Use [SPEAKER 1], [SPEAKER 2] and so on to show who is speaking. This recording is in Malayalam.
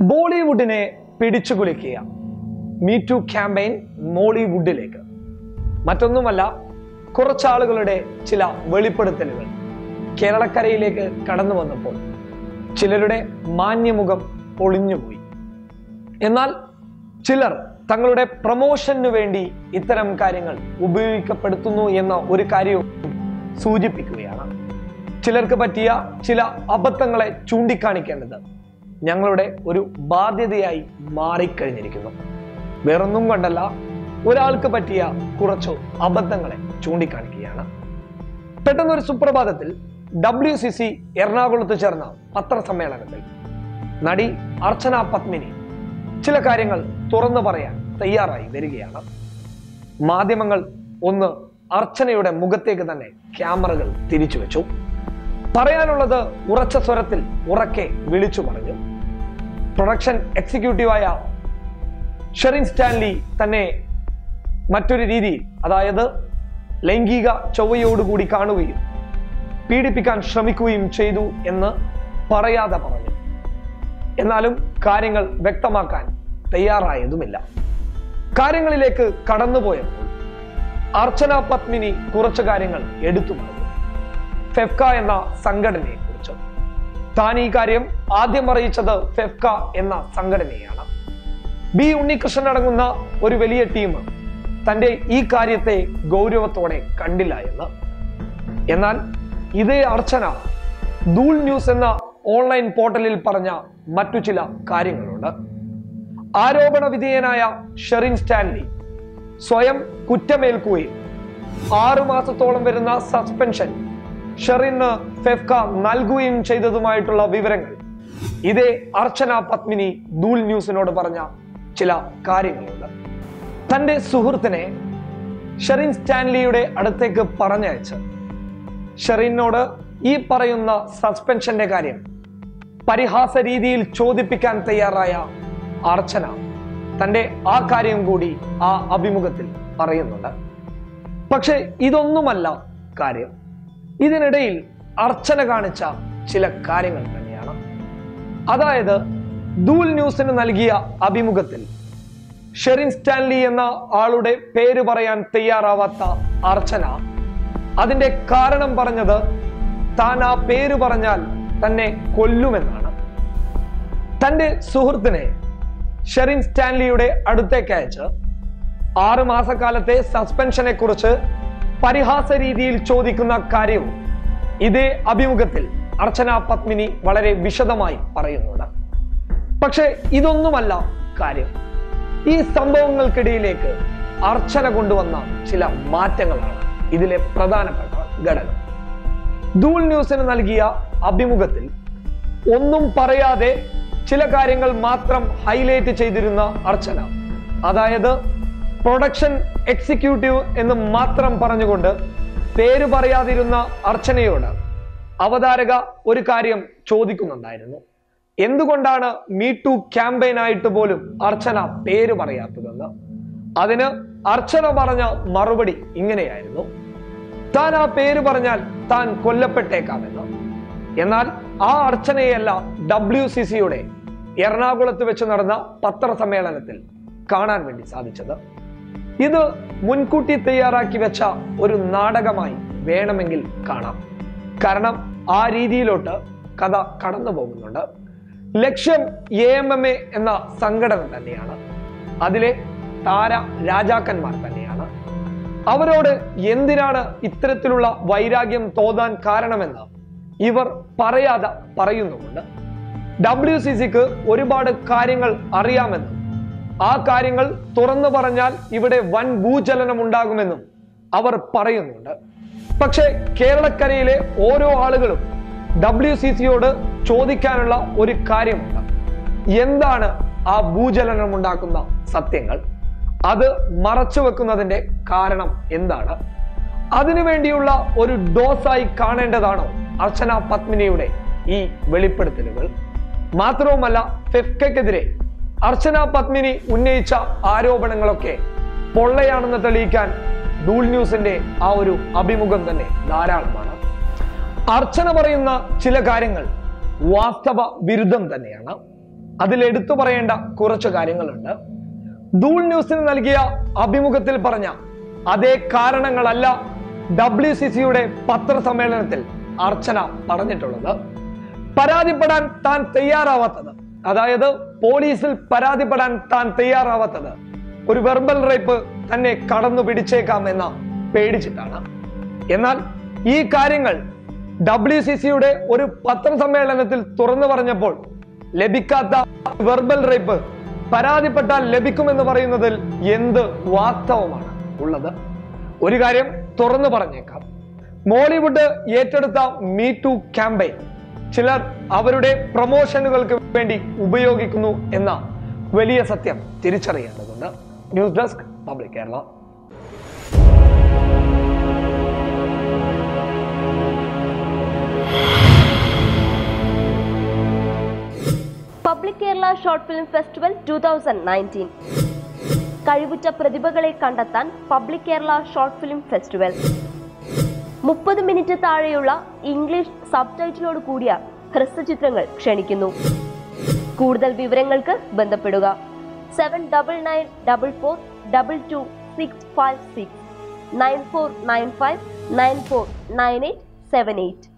[SPEAKER 1] ബോളിവുഡിനെ പിടിച്ചുകുലുക്കിയ മീ ടു ക്യാമ്പയിൻ മോളിവുഡിലേക്ക്. മറ്റൊന്നുമല്ല കുറച്ചാളുകളുടെ ചില വെളിപ്പെടുത്തലുകൾ കേരളക്കരയിലേക്ക് കടന്നു വന്നപ്പോൾ ചിലരുടെ മാന്യമുഖം പൊളിഞ്ഞുപോയി. എന്നാൽ ചിലർ തങ്ങളുടെ പ്രമോഷനു വേണ്ടി ഇത്തരം കാര്യങ്ങൾ ഉപയോഗിക്കപ്പെടുത്തുന്നു എന്ന ഒരു കാര്യവും സൂചിപ്പിക്കുകയാണ്. ചിലർക്ക് പറ്റിയ ചില അബദ്ധങ്ങളെ ചൂണ്ടിക്കാണിക്കേണ്ടത് ഞങ്ങളുടെ ഒരു ബാധ്യതയായി മാറിക്കഴിഞ്ഞിരിക്കുന്നു. വേറൊന്നും കൊണ്ടല്ല ഒരാൾക്ക് പറ്റിയ കുറച്ചു അബദ്ധങ്ങളെ ചൂണ്ടിക്കാണിക്കുകയാണ്. പെട്ടെന്ന് ഒരു സുപ്രഭാതത്തിൽ ഡബ്ല്യു സി സി എറണാകുളത്ത് ചേർന്ന പത്രസമ്മേളനത്തിൽ നടി അർച്ചന പത്മിനി ചില കാര്യങ്ങൾ തുറന്നു പറയാൻ തയ്യാറായി വരികയാണ്. മാധ്യമങ്ങൾ ഒന്ന് അർച്ചനയുടെ മുഖത്തേക്ക് തന്നെ ക്യാമറകൾ തിരിച്ചു വെച്ചു പറയാനുള്ളത് ഉറച്ച സ്വരത്തിൽ ഉറക്കെ വിളിച്ചു പറഞ്ഞു. പ്രൊഡക്ഷൻ എക്സിക്യൂട്ടീവായ ഷെറിൻ സ്റ്റാൻലി തന്നെ മറ്റൊരു രീതിയിൽ അതായത് ലൈംഗിക ചൊവ്വയോടുകൂടി കാണുകയും പീഡിപ്പിക്കാൻ ശ്രമിക്കുകയും ചെയ്തു എന്ന് പറയാതെ പറഞ്ഞു. എന്നാലും കാര്യങ്ങൾ വ്യക്തമാക്കാൻ തയ്യാറായതുമില്ല. കാര്യങ്ങളിലേക്ക് കടന്നുപോയപ്പോൾ അർച്ചന പത്മിനി കുറച്ച് കാര്യങ്ങൾ എടുത്തു പറഞ്ഞു. ഫെഫ്ക എന്ന സംഘടനയെ കുറിച്ച് താൻ ഈ കാര്യം ആദ്യം അറിയിച്ചത് ഫെഫ്ക എന്ന സംഘടനയാണ്. ബി ഉണ്ണികൃഷ്ണൻ അടങ്ങുന്ന ഒരു വലിയ ടീം തന്റെ ഈ കാര്യത്തെ ഗൗരവത്തോടെ കണ്ടില്ല എന്ന്. എന്നാൽ ഇതേ അർച്ചന ദൂൾ ന്യൂസ് എന്ന ഓൺലൈൻ പോർട്ടലിൽ പറഞ്ഞ മറ്റു ചില കാര്യങ്ങളുണ്ട്. ആരോപണ വിധേയനായ ഷെറിൻ സ്റ്റാൻലി സ്വയം കുറ്റമേൽക്കുകയും ആറു മാസത്തോളം വരുന്ന സസ്പെൻഷൻ ഷെറിന് ഫെഫ്ക നൽകുകയും ചെയ്തതുമായിട്ടുള്ള വിവരങ്ങൾ. ഇതേ അർച്ചന പത്മിനി ദൂൾ ന്യൂസിനോട് പറഞ്ഞ ചില കാര്യങ്ങളുണ്ട്. തന്റെ സുഹൃത്തിനെ ഷെറിൻ സ്റ്റാൻലിയുടെ അടുത്തേക്ക് പറഞ്ഞയച്ച് ഷെറിനോട് ഈ പറയുന്ന സസ്പെൻഷന്റെ കാര്യം പരിഹാസ രീതിയിൽ ചോദിപ്പിക്കാൻ തയ്യാറായ അർച്ചന തന്റെ ആ കാര്യം കൂടി ആ അഭിമുഖത്തിൽ പറയുന്നുണ്ട്. പക്ഷെ ഇതൊന്നുമല്ല കാര്യം. ഇതിനിടയിൽ അർച്ചന കാണിച്ച ചില കാര്യങ്ങൾ തന്നെയാണ്. അതായത് ദൂൽ ന്യൂസിന് നൽകിയ അഭിമുഖത്തിൽ ഷെറിൻ സ്റ്റാൻലി എന്ന ആളുടെ പേര് പറയാൻ തയ്യാറാവാത്ത അർച്ചന അതിന്റെ കാരണം പറഞ്ഞത് താൻ ആ പേര് പറഞ്ഞാൽ തന്നെ കൊല്ലുമെന്നാണ്. തന്റെ സുഹൃത്തിനെ ഷെറിൻ സ്റ്റാൻലിയുടെ അടുത്തേക്ക് അയച്ച് ആറ് മാസക്കാലത്തെ സസ്പെൻഷനെ കുറിച്ച് പരിഹാസ രീതിയിൽ ചോദിക്കുന്ന കാര്യവും ഇതേ അഭിമുഖത്തിൽ അർച്ചന പത്മിനി വളരെ വിശദമായി പറയുന്നുണ്ട്. പക്ഷെ ഇതൊന്നുമല്ല കാര്യം. ഈ സംഭവങ്ങൾക്കിടയിലേക്ക് അർച്ചന കൊണ്ടുവന്ന ചില മാറ്റങ്ങളാണ് ഇതിലെ പ്രധാനപ്പെട്ട ഘടകം. ദൂൾ ന്യൂസിന് നൽകിയ അഭിമുഖത്തിൽ ഒന്നും പറയാതെ ചില കാര്യങ്ങൾ മാത്രം ഹൈലൈറ്റ് ചെയ്തിരുന്ന അർച്ചന. അതായത് പ്രൊഡക്ഷൻ എക്സിക്യൂട്ടീവ് എന്ന് മാത്രം പറഞ്ഞുകൊണ്ട് പേര് പറയാതിരുന്ന അർച്ചനയോട് അവതാരക ഒരു കാര്യം ചോദിക്കുന്നുണ്ടായിരുന്നു. എന്തുകൊണ്ടാണ് മീ ടു ക്യാമ്പയിൻ ആയിട്ട് പോലും അർച്ചന പേര് പറയാത്തതെന്ന്? അതിന് അർച്ചന പറഞ്ഞ മറുപടി ഇങ്ങനെയായിരുന്നു. താൻ ആ പേര് പറഞ്ഞാൽ താൻ കൊല്ലപ്പെട്ടേക്കാമെന്ന്. എന്നാൽ ആ അർച്ചനയല്ല ഡബ്ല്യു സി സിയുടെ എറണാകുളത്ത് വെച്ച് നടന്ന പത്രസമ്മേളനത്തിൽ കാണാൻ വേണ്ടി സാധിച്ചത്. ഇത് മുൻകൂട്ടി തയ്യാറാക്കി വെച്ച ഒരു നാടകമായി വേണമെങ്കിൽ കാണാം. കാരണം ആ രീതിയിലോട്ട് കഥ കടന്നു പോകുന്നുണ്ട്. ലക്ഷ്യം എ എം എം എ എന്ന സംഘടന തന്നെയാണ്. അതിലെ താര രാജാക്കന്മാർ തന്നെയാണ്. അവരോട് എന്തിനാണ് ഇത്തരത്തിലുള്ള വൈരാഗ്യം തോന്നാൻ കാരണമെന്ന് ഇവർ പറയാതെ പറയുന്നുമുണ്ട്. ഡബ്ല്യു സി സിക്ക് ഒരുപാട് കാര്യങ്ങൾ അറിയാമെന്നും ആ കാര്യങ്ങൾ തുറന്നു പറഞ്ഞാൽ ഇവിടെ വൻ ഭൂചലനം ഉണ്ടാകുമെന്നും അവർ പറയുന്നുണ്ട്. പക്ഷേ കേരളക്കരയിലെ ഓരോ ആളുകളും ഡബ്ല്യു സി സിയോട് ചോദിക്കാനുള്ള ഒരു കാര്യമുണ്ട്. എന്താണ് ആ ഭൂചലനം ഉണ്ടാക്കുന്ന സത്യങ്ങൾ? അത് മറച്ചു വെക്കുന്നതിന്റെ കാരണം എന്താണ്? അതിനുവേണ്ടിയുള്ള ഒരു ഡോസായി കാണേണ്ടതാണോ അർച്ചന പത്മിനിയുടെ ഈ വെളിപ്പെടുത്തലുകൾ? മാത്രവുമല്ല ഫെഫ്കയ്ക്കെതിരെ അർച്ചന പത്മിനി ഉന്നയിച്ച ആരോപണങ്ങളൊക്കെ പൊള്ളയാണെന്ന് തെളിയിക്കാൻ ഡൂൾ ന്യൂസിന്റെ ആ ഒരു അഭിമുഖം തന്നെ ധാരാളമാണ്. അർച്ചന പറയുന്ന ചില കാര്യങ്ങൾ വാസ്തവ വിരുദ്ധം തന്നെയാണ്. അതിൽ എടുത്തു പറയേണ്ട കുറച്ച് കാര്യങ്ങളുണ്ട്. ധൂൾ ന്യൂസിന് നൽകിയ അഭിമുഖത്തിൽ പറഞ്ഞ അതേ കാരണങ്ങളല്ല ഡബ്ല്യു സി സിയുടെ പത്രസമ്മേളനത്തിൽ അർച്ചന പറഞ്ഞിട്ടുള്ളത്. പരാതിപ്പെടാൻ താൻ തയ്യാറാവാത്തത് അതായത് പോലീസിൽ പരാതിപ്പെടാൻ താൻ തയ്യാറാവാത്തത്. ഒരു വെർബൽ റേപ്പ് തന്നെ കടന്നു പിടിച്ചേക്കാം എന്ന പേടിച്ചിട്ടാണ്. എന്നാൽ ഈ കാര്യങ്ങൾ ഡബ്ല്യു സി സിയുടെ ഒരു പത്രസമ്മേളനത്തിൽ തുറന്നു പറഞ്ഞപ്പോൾ ലഭിക്കാത്ത വെർബൽ റേപ്പ് പരാതിപ്പെട്ടാൽ ലഭിക്കുമെന്ന് പറയുന്നതിൽ എന്ത് വാസ്തവമാണ് ഉള്ളത്? ഒരു കാര്യം തുറന്നു പറഞ്ഞേക്കാം. മോളിവുഡ് ഏറ്റെടുത്ത മീ ടു ക്യാമ്പയിൻ ചിലർ അവരുടെ പ്രൊമോഷനുകൾക്ക് വേണ്ടി ഉപയോഗിക്കുന്നു എന്ന വലിയ സത്യം തിരിച്ചറിയേണ്ടതുണ്ട്. News desk public Kerala.
[SPEAKER 2] Public Kerala short film festival two thousand nineteen. കഴിവുറ്റ പ്രതിഭകളെ കണ്ടെത്താൻ public Kerala short film festival. മുപ്പത് മിനിറ്റ് താഴെയുള്ള ഇംഗ്ലീഷ് സബ് ടൈറ്റിലോട് കൂടിയ ഹ്രസ്വചിത്രങ്ങൾ ക്ഷണിക്കുന്നു. കൂടുതൽ വിവരങ്ങൾക്ക് ബന്ധപ്പെടുക. Seven double nine double four double two six five six nine four nine five nine four nine eight seven eight